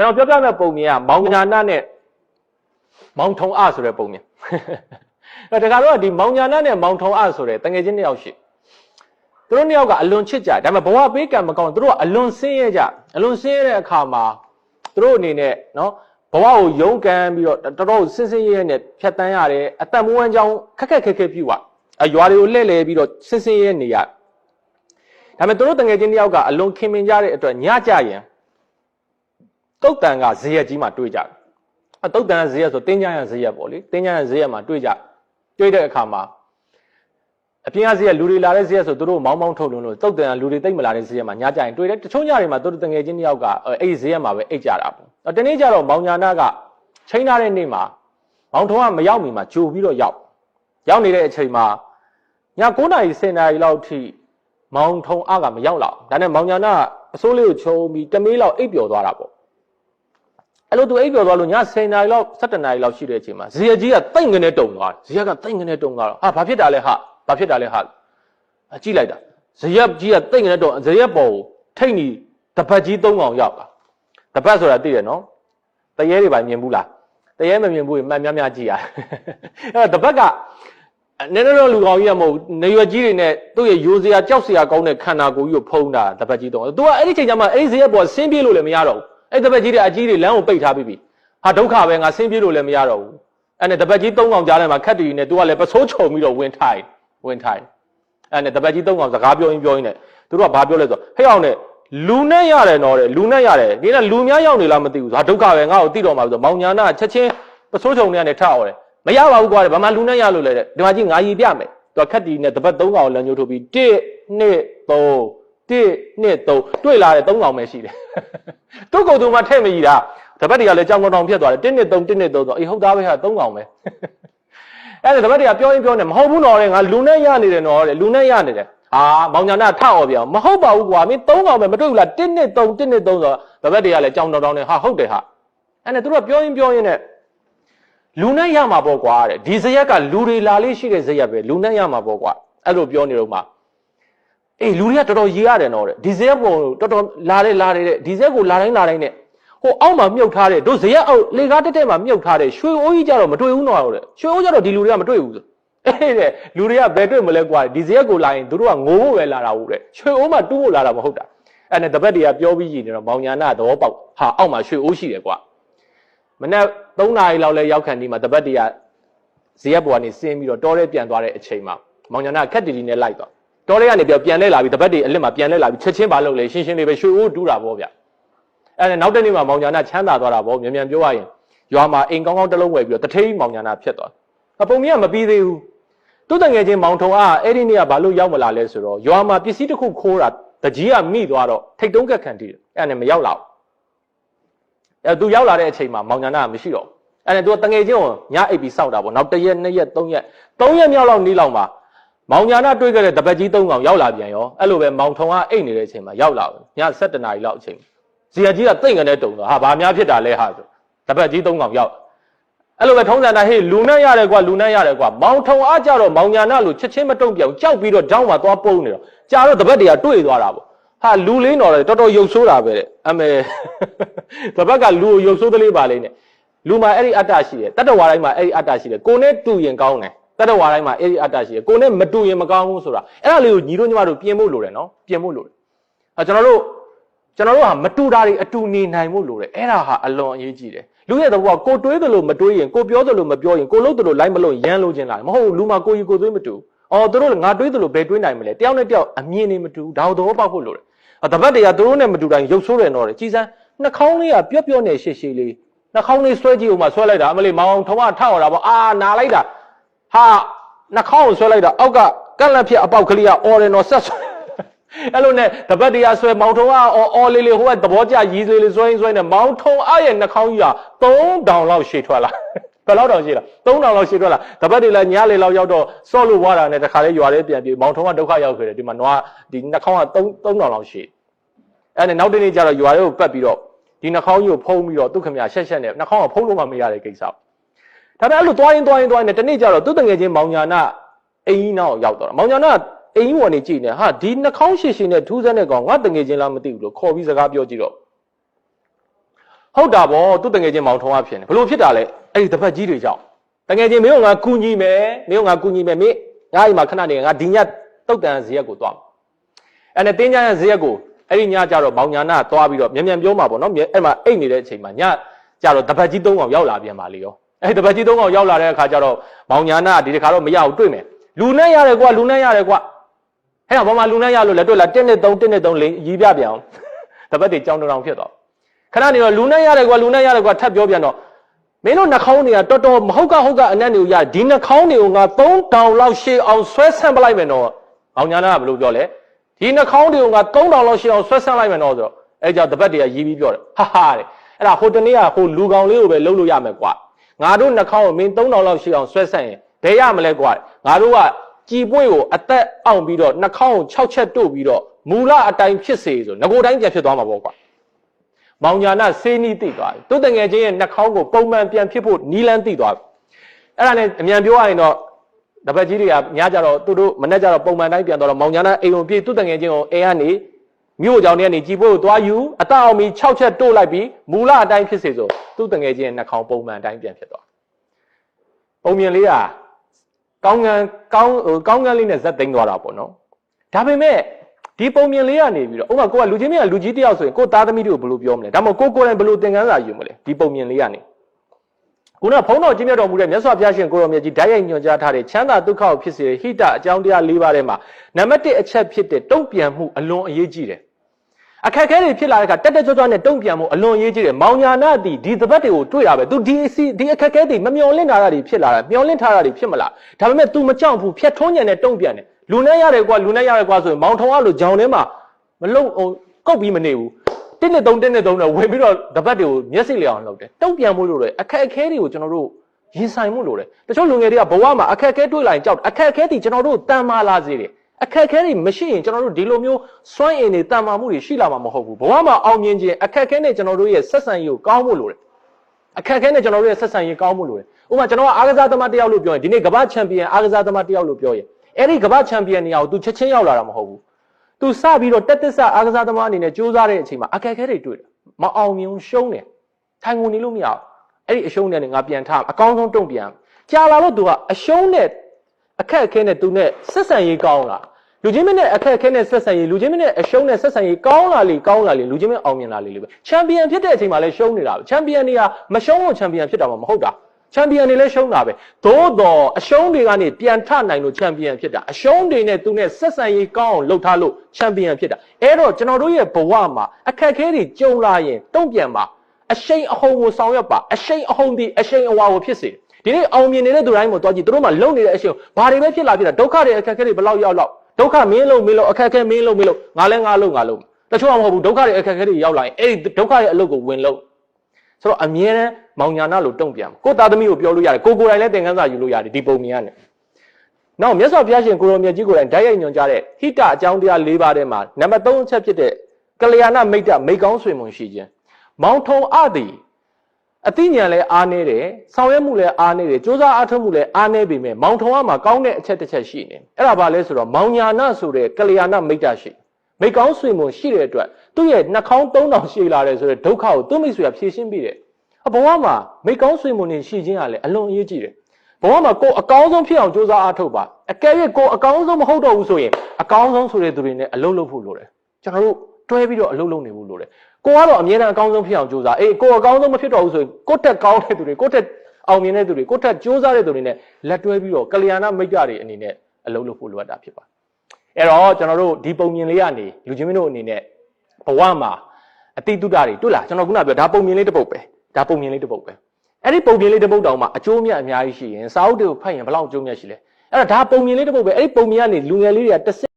ကျွန်တော်ပြောပြမယ့်ပုံမြင်ကမောင်ညာနာနဲ့မောင်ထုံအဆိုတဲ့ပုံမြင်အဲတခါတော့ဒီမောင်ညာနာနဲ့မောင်ထုံအဆိုတဲ့တငယ်ချင်းတစ်ယောက်ရှိသူတို့နှစ်ယောက်ကအလွန်ချစ်ကြဒါပေမဲ့ဘဝပေးကံမကောင်းသူတို့ကအလွန်ဆင်းရဲကြအလွန်ဆင်းရဲတဲ့အခါမှာသူတို့အနေနဲ့နော်ဘဝကိုယုံကံပြီးတော့တော်တော်ဆင်းဆင်းရဲရဲနဲ့ဖြတ်တန်းရတယ်အသက်မွေးဝမ်းကြောင်းခက်ခက်ခဲခဲပြုတ်အရွာတွေကိုလှည့်လည်ပြီးတော့ဆင်းဆင်းရဲနေရဒါပေမဲ့သူတို့တငယ်ချင်းတစ်ယောက်ကအလွန်ခင်မင်ကြတဲ့အတွက်ညကြရင် တုတ်တန်ကဇေယျကြီးမှာတွေ့ကြတယ်အတုတ်တန်ဇေယျဆိုတင်းကြရဇေယျပေါ့လေတင်းကြရဇေယျမှာတွေ့ကြတွေ့တဲ့အခါမှာအပြင်ကဇေယျလူတွေလာတဲ့ဇေယျဆိုသူတို့မောင်းမောင်းထုတ်လုံးလို့တုတ်တန်ကလူတွေတိတ်မလာတဲ့ဇေယျမှာညကြရင်တွေ့တယ်တချို့ညတွေမှာသူတို့တငယ်ချင်းတစ်ယောက်ကအဲ့ဒီဇေယျမှာပဲအိတ်ကြတာပေါ့တနေ့ကျတော့မောင်ညာနာကချိန်ထားတဲ့နေ့မှာမောင်ထုံးကမရောက်မီမှာကြိုပြီးတော့ရောက်ရောက်နေတဲ့အချိန်မှာည9နာရီ10နာရီလောက်ထိမောင်ထုံအကမရောက်လောက်ဒါနဲ့မောင်ညာနာအစိုးလေးကိုချုံပြီးတမေးလောက်အိပ်ပျော်သွားတာပေါ့ အဲ့လိုသူအိပ်ပျော်သွားလို့ည10နာရီလောက်17နာရီလောက်ရှိတဲ့အချိန်မှာဇေယကြီးကတိတ်ငနေတုံသွားတယ်ဇေယကတိတ်ငနေတုံသွားတော့ဟာဘာဖြစ်တာလဲဟာဘာဖြစ်တာလဲဟာအကြည့်လိုက်တာဇေယကြီးကတိတ်ငနေတုံဇေယပေါ်ကိုထိတ်နီတပတ်ကြီး၃កောင်ရောက်တာတပတ်ဆိုတာသိတယ်နော်တရေတွေပါမြင်ဘူးလားတရေမမြင်ဘူးရင်မှန်များများကြည့်ရတယ်အဲ့တော့တပတ်ကနည်းနည်းတော့လူကောင်ကြီးကမဟုတ်နေရွယ်ကြီးတွေနဲ့သူ့ရဲ့ရိုးစရာကြောက်စရာကောင်းတဲ့ခန္ဓာကိုယ်ကြီးကိုဖုံးတာတပတ်ကြီးတော့သူကအဲ့ဒီချိန်ကျမှအဲ့ဒီဇေယပေါ်ဆင်းပြေးလို့လည်းမရတော့ဘူး အဲ့တပတ်ကြီးတွေအကြီးတွေလမ်းကိုပိတ်ထားပြီးပြီဟာဒုက္ခပဲငါဆင်းပြေးလို့လည်းမရတော့ဘူးအဲ့နဲ့တပတ်ကြီး၃កောင်ကြားထဲမှာခက်တူကြီးနဲ့သူကလည်းပစိုးချုံပြီးတော့ဝင်ထိုင်ဝင်ထိုင်အဲ့နဲ့တပတ်ကြီး၃កောင်စကားပြောရင်းပြောရင်းနဲ့သူတို့ကဘာပြောလဲဆိုတော့ဟဲ့အောင်နဲ့လူနဲ့ရတယ်နော်တဲ့လူနဲ့ရတယ်ဒီကလူများရောက်နေလားမသိဘူးဟာဒုက္ခပဲငါ့ကိုသိတော့မှာဆိုမောင်ညာနာချက်ချင်းပစိုးချုံနဲ့နဲ့ထအောင်တယ်မရပါဘူးကွာတဲ့ဘာမှလူနဲ့ရလို့လဲတဲ့ဒီမှာကြီးငါရီပြမယ်သူကခက်တီနဲ့တပတ်၃កောင်လမ်းညှိုးထုတ်ပြီး1 2 3 1 2 3တွေ့လာတဲ့3ကောင်ပဲရှိတယ်သူ့ကိုယ်သူမှထည့်မကြီးတာတပတ်တွေကလည်းကြောင်ကောင်ဖြတ်သွားတယ်1 2 3 1 2 3ဆိုအေးဟုတ်သားပဲဟာ3ကောင်ပဲအဲ့ဒါတပတ်တွေကပြောရင်ပြောနေမဟုတ်ဘူးနော်တဲ့ငါလူနဲ့ရနေတယ်နော်တဲ့လူနဲ့ရနေတယ်အာမောင်ညာနာထအောင်ပြောမဟုတ်ပါဘူးကွာမင်း3ကောင်ပဲမတွေ့ဘူးလား1 2 3 1 2 3ဆိုတော့တပတ်တွေကလည်းကြောင်တောင်တောင်နေဟာဟုတ်တယ်ဟာအဲ့ဒါသူတို့ကပြောရင်ပြောရင်နဲ့လူနဲ့ရမှာပေါ့ကွာတဲ့ဒီဇယက်ကလူတွေလာလေးရှိတဲ့ဇယက်ပဲလူနဲ့ရမှာပေါ့ကွာအဲ့လိုပြောနေတော့မှ အေးလူတွေကတော်တော်ရေးရတယ်နော်တဲ့ဒီဇရက်ပုံတော်တော်လာတယ်လာတယ်တဲ့ဒီဇရက်ကိုလာတိုင်းလာတိုင်းနဲ့ဟိုအောက်မှာမြုပ်ထားတဲ့တို့ဇရက်အောက်လေကားတက်တက်မှာမြုပ်ထားတဲ့ရွှေအိုးကြီးကြတော့မတွေ့ဘူးနော်တဲ့ရွှေအိုးကြတော့ဒီလူတွေကမတွေ့ဘူးဆိုအေးတဲ့လူတွေကဘယ်တွေ့မလဲကွာဒီဇရက်ကိုလာရင်တို့ကငိုဖို့ပဲလာတာဟုတ်တဲ့ရွှေအိုးမှာတူးဖို့လာတာမဟုတ်တာအဲ့နဲ့တပတ်တည်းကပြောပြီးရင်တော့မောင်ညာနာသဘောပေါက်ဟာအောက်မှာရွှေအိုးရှိတယ်ကွာမနေ့3နာရီလောက်လဲရောက်ခံဒီမှာတပတ်တည်းကဇရက်ပေါ်ကနေဆင်းပြီးတော့တောထဲပြန်သွားတဲ့အချိန်မှာမောင်ညာနာခက်တီတီနဲ့လိုက်သွား တောထဲကနေပြောပြန်လဲလာပြီးတပတ်တည်းအလစ်မှာပြန်လဲလာပြီးချက်ချင်းပါလို့လေရှင်းရှင်းလေးပဲရွှေအိုးတူးတာပေါ့ဗျအဲ့ဒါနောက်တစ်နေ့မှာမောင်ညာနာချမ်းသာသွားတာပေါ့မြန်မြန်ပြောရရင်ရွာမှာအိမ်ကောင်းကောင်းတစ်လုံးဝယ်ပြီးတော့တထိန်မောင်ညာနာဖြစ်သွားအပုံကြီးကမပြီးသေးဘူးသူ့တငယ်ချင်းမောင်ထုံအားအဲ့ဒီနေ့ကဘာလို့ရောက်မလာလဲဆိုတော့ရွာမှာပစ္စည်းတစ်ခုခိုးတာတကြီးကမိသွားတော့ထိတ်တုံးကက်ခံတည်တယ်အဲ့ဒါနဲ့မရောက်လာဘူးအဲသူရောက်လာတဲ့အချိန်မှာမောင်ညာနာကမရှိတော့အဲ့ဒါသူကတငယ်ချင်းကိုညအိပ်ပြီးစောင့်တာပေါ့နောက်တစ်ရက်နှစ်ရက်သုံးရက်သုံးရက်မြောက်လောက်နီးလောက်မှာ မောင်ညာနာတွေ့ခဲ့တဲ့တပတ်ကြီးသုံးကောင်ရောက်လာပြန်ရောအဲ့လိုပဲမောင်ထုံကအိတ်နေတဲ့အချိန်မှာရောက်လာတယ်ည7နာရီလောက်အချိန်ဇီယာကြီးကတိတ်ငနဲ့တုံတော့ဟာဘာများဖြစ်တာလဲဟာဆိုတပတ်ကြီးသုံးကောင်ရောက်အဲ့လိုပဲထုံးစံတိုင်းဟေးလူနဲ့ရတယ်ကွာလူနဲ့ရတယ်ကွာမောင်ထုံအားကြတော့မောင်ညာနာလို့ချက်ချင်းမတုံ့ပြောင်ကြောက်ပြီးတော့တောင်းမှာသွားပုန်းနေတော့ကြာတော့တပတ်တည်းကတွေ့သွားတာပေါ့ဟာလူလေးတော်တယ်တော်တော်ရုပ်ဆိုးတာပဲတဲ့အမေတပတ်ကလူကိုရုပ်ဆိုးသလေးပါလေးနဲ့လူမှာအဲ့ဒီအတ္တရှိတယ်တတ္တဝါတိုင်းမှာအဲ့ဒီအတ္တရှိတယ်ကိုနဲ့တူရင်ကောင်းတယ် တတ္တဝါတိုင်းမှာအဲ့ဒီအတ္တရှိတယ်ကိုနဲ့မတူရင်မကောင်းဘူးဆိုတာအဲ့ဒါလေးကိုညီတို့ညီမတို့ပြင်ဖို့လိုတယ်နော်ပြင်ဖို့လိုတယ်အဲကျွန်တော်တို့ကျွန်တော်တို့ဟာမတူတာတွေအတူနေနိုင်ဖို့လိုတယ်အဲ့ဒါဟာအလွန်အရေးကြီးတယ်လူရဲ့သဘောကကိုတွေးသလိုမတွေးရင်ကိုပြောသလိုမပြောရင်ကိုလုပ်သလိုလိုက်မလို့ရမ်းလို့ခြင်းလာတယ်မဟုတ်ဘူးလူမှာကိုကြီးကိုသွေးမတူအော်သူတို့ငါတွေးသလိုဘယ်တွေးနိုင်မလဲတယောက်နဲ့တယောက်အမြင်နေမတူဒါကိုသဘောပေါက်ဖို့လိုတယ်တပတ်တည်းကသူတို့နဲ့မတူတိုင်းရုပ်ဆိုးတယ်တော့တယ်ကြည်စမ်းနှာခေါင်းလေးကပြော့ပြော့နဲ့ရှည်ရှည်လေးနှာခေါင်းလေးဆွဲကြည့်ဦးမှဆွဲလိုက်တာအမလေးမောင်ထုံးကထောက်ရတာပေါ့အာနာလိုက်တာ ဟာနှာခေါင်းကိုဆွဲလိုက်တာအောက်ကကန့်လက်ဖြစ်အပေါက်ကလေးကအော်တယ်နော်ဆက်ဆွဲအဲ့လိုနဲ့တပတ်တရားဆွဲမောင်ထုံကအော်အော်လေးလေးဟိုကသဘောကျရီးလေးလေးဆွဲရင်းဆွဲနေမောင်ထုံအားရဲ့နှာခေါင်းကြီးက3000လောက်ရှည်ထွက်လာဘယ်လောက်တောင်ရှည်လား3000လောက်ရှည်ထွက်လာတပတ်တွေလည်းညလေလောက်ရောက်တော့ဆော့လို့ဝါတာနဲ့တခါလေးရွာလေးပြန်ပြေမောင်ထုံကဒုက္ခရောက်ခဲ့တယ်ဒီမှာနွားဒီနှာခေါင်းက3000လောက်ရှည်အဲ့နဲ့နောက်တနေ့ကျတော့ရွာလေးကိုပတ်ပြီးတော့ဒီနှာခေါင်းကြီးကိုဖုံးပြီးတော့သူ့ခမရရှက်ရှက်နဲ့နှာခေါင်းကဖုံးလို့မှမရတဲ့ကိစ္စ ဒါပေမဲ့အဲ့လိုသွားရင်သွားရင်သွားရင်တနေ့ကျတော့သူ့တငယ်ချင်းမောင်ညာနာအိမ်ကြီးနောက်ရောက်တော့မောင်ညာနာအိမ်ဝင်နေကြည့်နေဟာဒီနှာခေါင်းရှည်ရှည်နဲ့ထူးဆန်းတဲ့ကောင်ငါတငယ်ချင်းလားမသိဘူးလို့ခေါ်ပြီးစကားပြောကြည့်တော့ဟဟုတ်တာဗောသူတငယ်ချင်းမောင်ထုံးအဖြစ်နေဘလို့ဖြစ်တာလဲအဲ့ဒီတပတ်ကြီးတွေကြောင့်တငယ်ချင်းမင်းတို့ငါကူညီမယ်မင်းတို့ငါကူညီမယ်မင်းငါအိမ်မှာခဏနေငါဒီညတုတ်တန်ဇရက်ကိုသွားမယ်အဲ့နဲ့တင်းကြရဲ့ဇရက်ကိုအဲ့ဒီညကျတော့မောင်ညာနာသွားပြီးတော့မြန်မြန်ပြောမှာပေါ့နော်အဲ့မှာအိတ်နေတဲ့အချိန်မှာညကျတော့တပတ်ကြီးသုံးအောင်ရောက်လာပြန်ပါလေရော အဲ့တပတ်ကြီးသုံးအောင်ရောက်လာတဲ့အခါကျတော့မောင်ညာနာဒီတစ်ခါတော့မရဘူးတွေ့မယ်လူနဲ့ရတယ်ကွာလူနဲ့ရတယ်ကွာဟဲ့ဘာမှလူနဲ့ရလို့လက်တွေ့လာ1နဲ့3 1နဲ့3လိန်ရီးပြပြန်အောင်တပတ်တွေကြောင်းတောင်ဖြစ်သွားခဏနေတော့လူနဲ့ရတယ်ကွာလူနဲ့ရတယ်ကွာထပ်ပြောပြန်တော့မင်းတို့နှာခေါင်းတွေကတော်တော်မဟုတ်ကဟုတ်ကအနက်တွေကိုရဒီနှာခေါင်းတွေကိုငါ3000လောက်ရှေ့အောင်ဆွဲဆန့်ပလိုက်မယ်တော့မောင်ညာနာကဘယ်လိုပြောလဲဒီနှာခေါင်းတွေကိုငါ3000လောက်ရှေ့အောင်ဆွဲဆန့်လိုက်မယ်တော့ဆိုတော့အဲကြောင့်တပတ်တွေကရီးပြီးပြောတယ်ဟာဟာတဲ့အဲ့ဒါဟိုတနေ့ကဟိုလူကောင်လေးကိုပဲလှုပ်လို့ရမယ်ကွာ ငါတို့နှာခေါင်းကိုမင်း3000လောက်ရှေ့အောင်ဆွဲဆန့်ရင်ဘယ်ရမလဲကွာငါတို့ကကြည်ပွင့်ကိုအသက်အောင်ပြီးတော့နှာခေါင်းကို6ချက်တို့ပြီးတော့မူလအတိုင်းဖြစ်စေဆိုငကိုတိုင်းပြန်ဖြစ်သွားမှာပေါ့ကွာမောင်ညာနာစေးနီးသိသွားပြီသူတငယ်ချင်းရဲ့နှာခေါင်းကိုပုံမှန်ပြန်ဖြစ်ဖို့နီးလန်းသိသွားပြီအဲ့ဒါနဲ့အမြန်ပြောရရင်တော့တပတ်ကြီးတွေကညကြတော့သူတို့မနေ့ကျတော့ပုံမှန်တိုင်းပြန်တော့မောင်ညာနာအိမ်ုံပြေးသူတငယ်ချင်းကိုအိမ်ကနေမြို့ကြောင်ထဲကနေကြည်ပွင့်ကိုသွားယူအသက်အောင်ပြီး6ချက်တို့လိုက်ပြီးမူလအတိုင်းဖြစ်စေဆို သူတငယ်ချင်းရဲ့နှာခေါင်းပုံမှန်တိုင်းပြန်ဖြစ်သွားပုံမြင်လေးကကောင်းငန်းကောင်းဟိုကောင်းငန်းလေးနဲ့ဇက်သိမ်းသွားတာပေါ့နော်ဒါပေမဲ့ဒီပုံမြင်လေးကနေပြီးတော့ဥပမာကိုကလူချင်းမြတ်လူကြီးတယောက်ဆိုရင်ကိုသားသမီးတွေကိုဘယ်လိုပြောမလဲဒါမှမဟုတ်ကိုကိုယ်တိုင်ဘယ်လိုသင်ခန်းစာယူမလဲဒီပုံမြင်လေးကနေခုနကဘုန်းတော်ကြီးမြတ်တော်မူတဲ့မြတ်စွာဘုရားရှင်ကိုရောမြတ်ကြီးဓာတ်ရိုက်ညွှန်ကြားထားတဲ့ချမ်းသာဒုက္ခကိုဖြစ်စေတဲ့ဟိတအကြောင်းတရား၄ပါးထဲမှာနံပါတ်1အချက်ဖြစ်တဲ့တုံ့ပြန်မှုအလွန်အရေးကြီးတယ် အခက်အခဲတွေဖြစ်လာတဲ့အခါတက်တက်ကြွကြွနဲ့တုံ့ပြန်မှုအလွန်ရေးကြီးတယ်မောင်ညာနာသည်ဒီသဘတ်တွေကိုတွေ့တာပဲ तू ဒီစီဒီအခက်အခဲတွေမမျော်လင့်ထားတာတွေဖြစ်လာတာမျော်လင့်ထားတာတွေဖြစ်မလားဒါပေမဲ့ तू မကြောက်ဘူးဖြတ်ထုံးညံနဲ့တုံ့ပြန်တယ်လူနဲ့ရတယ်ကွာလူနဲ့ရတယ်ကွာဆိုရင်မောင်ထုံကလိုဂျောင်ထဲမှာမလုံဟိုကုတ်ပြီးမနေဘူးတစ်နှစ်သုံးတစ်နှစ်သုံးတော့ဝင်ပြီးတော့တပတ်တွေကိုမျက်စိလျောင်လုပ်တယ်တုံ့ပြန်မှုလို့လေအခက်အခဲတွေကိုကျွန်တော်တို့ရင်ဆိုင်မှုလို့လေတချို့လူငယ်တွေကဘဝမှာအခက်အခဲတွေ့လာရင်ကြောက်အခက်အခဲတွေကျွန်တော်တို့တန်မာလာစေတယ် အခက်အခဲတွေမရှိရင်ကျွန်တော်တို့ဒီလိုမျိုးစွန့်အင်တွေတန်မာမှုတွေရှိလာမှာမဟုတ်ဘူးဘဝမှာအောင်မြင်ခြင်းအခက်အခဲနဲ့ကျွန်တော်တို့ရဲ့ဆက်ဆံရေးကိုကောင်းဖို့လိုတယ်အခက်အခဲနဲ့ကျွန်တော်တို့ရဲ့ဆက်ဆံရေးကောင်းဖို့လိုတယ်ဥပမာကျွန်တော်ကအားကစားသမားတစ်ယောက်လို့ပြောရင်ဒီနေ့ကမ္ဘာချန်ပီယံအားကစားသမားတစ်ယောက်လို့ပြောရင်အဲ့ဒီကမ္ဘာချန်ပီယံနေရာကို तू ချက်ချင်းရောက်လာတာမဟုတ်ဘူး तू စပြီးတော့တက်တက်ဆအားကစားသမားအနေနဲ့စူးစမ်းတဲ့အချိန်မှာအခက်အခဲတွေတွေ့တယ်မအောင်မြင်ရှုံးတယ်ထိုင်ကုန်နေလို့မရဘူးအဲ့ဒီအရှုံးနဲ့ငါပြန်ထားအကောင်းဆုံးတုံ့ပြန်ကြာလာတော့ तू ကအရှုံးနဲ့အခက်အခဲနဲ့ तू နဲ့ဆက်ဆံရေးကောင်းလာ လူချင်းမင်းနဲ့အခက်အခဲနဲ့ဆက်ဆံရေးလူချင်းမင်းနဲ့အရှုံးနဲ့ဆက်ဆံရေးကောင်းလာလေကောင်းလာလေလူချင်းမင်းအောင်မြင်လာလေလေပဲချန်ပီယံဖြစ်တဲ့အချိန်မှာလည်းရှုံးနေတာပဲချန်ပီယံတွေကမရှုံးလို့ချန်ပီယံဖြစ်တာမှမဟုတ်တာချန်ပီယံတွေလည်းရှုံးတာပဲသို့တော့အရှုံးတွေကနေပြန်ထနိုင်လို့ချန်ပီယံဖြစ်တာအရှုံးတွေနဲ့သူနဲ့ဆက်ဆံရေးကောင်းအောင်လုပ်ထားလို့ချန်ပီယံဖြစ်တာအဲ့တော့ကျွန်တော်တို့ရဲ့ဘဝမှာအခက်အခဲတွေကြုံလာရင်တုံ့ပြန်ပါအရှိန်အဟုန်ကိုဆောင်ရွက်ပါအရှိန်အဟုန်ဒီအရှိန်အဝါကိုဖြစ်စေဒီနေ့အောင်မြင်နေတဲ့သူတိုင်းကိုတွားကြည့်သူတို့မှလုံနေတဲ့အရှိန်ဘာတွေပဲဖြစ်လာဖြစ်တာဒုက္ခတွေအခက်အခဲတွေဘယ်လောက်ရောက်လောက် ဒုက္ခမင်းလုံးမင်းလုံးအခက်အခဲမင်းလုံးမင်းလုံးငါလဲငါလုံးငါလုံးတချို့ကမဟုတ်ဘူးဒုက္ခတွေအခက်အခဲတွေရောက်လာရင်အဲ့ဒီဒုက္ခရဲ့အလုပ်ကိုဝင်လို့ဆိုတော့အမြဲတမ်းမောင်ညာနာလို့တုံ့ပြန်ကိုသားသမီးကိုပြောလို့ရတယ်ကိုကိုယ်တိုင်လည်းသင်ခန်းစာယူလို့ရတယ်ဒီပုံမြင်ရတယ်နောက်မြတ်စွာဘုရားရှင်ကိုရောမြတ်ကြီးကိုယ်တိုင်ဓာတ်ရိုက်ညွှန်ကြားတဲ့ဟိတအကြောင်းတရား၄ပါးထဲမှာနံပါတ်3အချက်ဖြစ်တဲ့ကလျာဏမိတ်တမိတ်ကောင်းဆွေမွန်ရှိခြင်းမောင်ထုံအသည် အသိဉာဏ်လည်းအားနေတယ်ဆောင်ရွက်မှုလည်းအားနေတယ်စ조사အားထုတ်မှုလည်းအားနေပေမဲ့မောင်ထုံကမှာကောင်းတဲ့အချက်တစ်ချက်ရှိနေအဲ့ဒါဘာလဲဆိုတော့မောင်ညာနာဆိုတဲ့ကလျာဏမိတ်တရှိမိတ်ကောင်းဆွေမွန်ရှိတဲ့အတွက်သူ့ရဲ့နှာခေါင်း၃တောင်ရှိလာတယ်ဆိုတဲ့ဒုက္ခကိုသူ့မိတ်ဆွေကဖြေရှင်းပြီးတယ်ဘဝမှာမိတ်ကောင်းဆွေမွန်နေရှိခြင်းကလည်းအလွန်အရေးကြီးတယ်ဘဝမှာကိုယ်အကောင်းဆုံးဖြစ်အောင်စ조사အားထုတ်ပါအကယ်၍ကိုယ်အကောင်းဆုံးမဟုတ်တော့ဘူးဆိုရင်အကောင်းဆုံးဆိုတဲ့သူတွေနဲ့အလုပ်လုပ်ဖို့လိုတယ်ကျွန်တော်တို့တွဲပြီးတော့အလုပ်လုပ်နေဖို့လိုတယ် ကိုကတော့အမြဲတမ်းအကောင်းဆုံးဖြစ်အောင်ကြိုးစားအေးကိုအကောင်းဆုံးမဖြစ်တော့ဘူးဆိုရင်ကိုတက်ကောင်းတဲ့သူတွေကိုတက်အောင်မြင်တဲ့သူတွေကိုတက်ကြိုးစားတဲ့သူတွေနဲ့လက်တွဲပြီးတော့ကလျာဏမိတ်ကြတွေအနေနဲ့အလုပ်လုပ်ဖို့လိုအပ်တာဖြစ်ပါအဲ့တော့ကျွန်တော်တို့ဒီပုံမြင်လေးကနေလူချင်းမင်းတို့အနေနဲ့ဘဝမှာအတိတုဒ္ဒတွေတွေ့လားကျွန်တော်ခုနပြောဒါပုံမြင်လေးတစ်ပုတ်ပဲဒါပုံမြင်လေးတစ်ပုတ်ပဲအဲ့ဒီပုံမြင်လေးတစ်ပုတ်တောင်မှအကျိုးမြတ်အများကြီးရှိရင်စာအုပ်တွေကိုဖတ်ရင်ဘယ်လောက်အကျိုးမြတ်ရှိလဲအဲ့တော့ဒါပုံမြင်လေးတစ်ပုတ်ပဲအဲ့ဒီပုံမြင်ကနေလူငယ်လေးတွေကတစ်